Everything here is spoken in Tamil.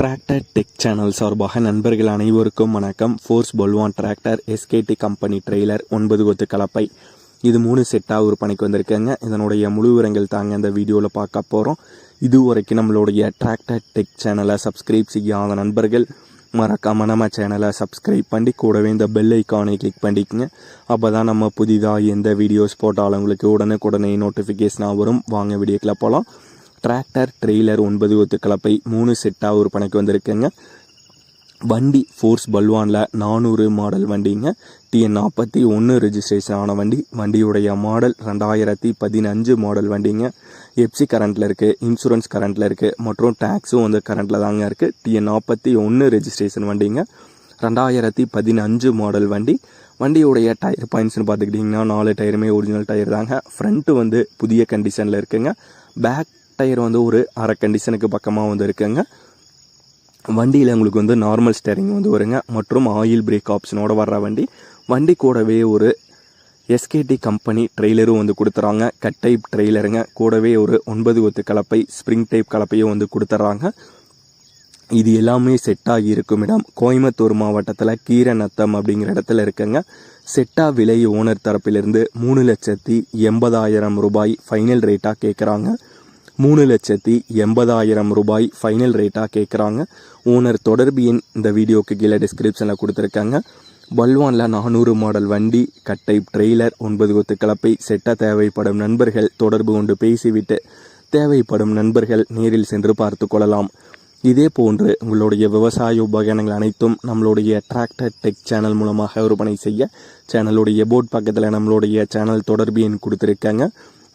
டிராக்டர் டெக் சேனல் சார்பாக நண்பர்கள் அனைவருக்கும் வணக்கம். Force Balwan tractor SKD company trailer ஒன்பது கொத்து கலப்பை. இது மூணு செட்டாக விற்பனைக்கு வந்திருக்கேங்க. இதனுடைய முழு விவரங்கள் தாங்க இந்த வீடியோவில் பார்க்க போகிறோம் இது வரைக்கும் நம்மளுடைய டிராக்டர் டெக் சேனலை சப்ஸ்கிரைப் செய்யாத நண்பர்கள் மறக்காமல் நம்ம சேனலை சப்ஸ்கிரைப் பண்ணி கூடவே இந்த பெல் ஐக்கானை கிளிக் பண்ணிக்கோங்க. அப்போ தான் நம்ம புதிதாக எந்த வீடியோஸ் போட்டாலும் உங்களுக்கு உடனுக்குடனே நோட்டிஃபிகேஷனாக வரும். வாங்க வீடியோக்கில் போகலாம் டிராக்டர் ட்ரெய்லர் ஒன்பது ஒத்து கலப்பை மூணு செட்டாக விற்பனைக்கு வந்திருக்குங்க. வண்டி ஃபோர்ஸ் பல்வானில் நானூறு மாடல் வண்டிங்க. டிஎன் நாற்பத்தி ஒன்று ரெஜிஸ்ட்ரேஷன் ஆன வண்டி. வண்டியுடைய மாடல் ரெண்டாயிரத்தி பதினஞ்சு மாடல் வண்டிங்க. எப்சி கரண்ட்டில் இருக்குது இன்சூரன்ஸ் கரண்ட்டில் இருக்குது மற்றும் டேக்ஸும் வந்து கரண்ட்டில் தாங்க இருக்குது டிஎன் நாற்பத்தி ஒன்று ரெஜிஸ்ட்ரேஷன் வண்டிங்க. ரெண்டாயிரத்தி பதினஞ்சு மாடல் வண்டி. வண்டியுடைய டயர் பாயிண்ட்ஸ்னு பார்த்துக்கிட்டிங்கன்னா நாலு டயருமே ஒரிஜினல் டயர் தாங்க. ஃப்ரண்ட்டு வந்து புதிய கண்டிஷனில் இருக்குங்க. பேக் டயர் வந்து ஒரு அரை கண்டிஷனுக்கு பக்கமாக வந்து இருக்குங்க. வண்டியில் உங்களுக்கு வந்து நார்மல் ஸ்டேரிங் வந்து வருங்க. மற்றும் ஆயில் பிரேக் ஆப்ஷனோட வர்ற வண்டி. வண்டி கூடவே ஒரு எஸ்கேடி கம்பெனி ட்ரெய்லரும் வந்து கொடுத்துறாங்க. கட் டைப் ட்ரெய்லருங்க கூடவே ஒரு ஒன்பது ஒத்து கலப்பை ஸ்ப்ரிங் டைப் கலப்பையும் வந்து கொடுத்துட்றாங்க இது எல்லாமே செட்டாகி இருக்கும் இடம். கோயம்புத்தூர் மாவட்டத்தில் கீரநத்தம் அப்படிங்கிற இடத்துல இருக்குங்க. செட்டா விலை ஓனர் தரப்பிலிருந்து மூணு லட்சத்தி எண்பதாயிரம் ரூபாய் ஃபைனல் ரேட்டாக கேட்குறாங்க மூணு லட்சத்தி எண்பதாயிரம் ரூபாய் ஃபைனல் ரேட்டாக கேட்குறாங்க ஓனர் தொடர்பு எண் இந்த வீடியோக்கு கீழே டிஸ்கிரிப்ஷனில் கொடுத்துருக்காங்க. பல்வானில் நானூறு மாடல் வண்டி கட்டை ட்ரெய்லர் ஒன்பது கொத்து கலப்பை செட்ட தேவைப்படும் நண்பர்கள் தொடர்பு கொண்டு பேசிவிட்டு தேவைப்படும் நண்பர்கள் நேரில் சென்று பார்த்து கொள்ளலாம். இதே போன்று உங்களுடைய விவசாய உபகரணங்கள் அனைத்தும் நம்மளுடைய டிராக்டர் டெக் சேனல் மூலமாக விற்பனை செய்ய சேனலுடைய போர்ட் பக்கத்தில் நம்மளுடைய சேனல் தொடர்பு எண் கொடுத்துருக்காங்க.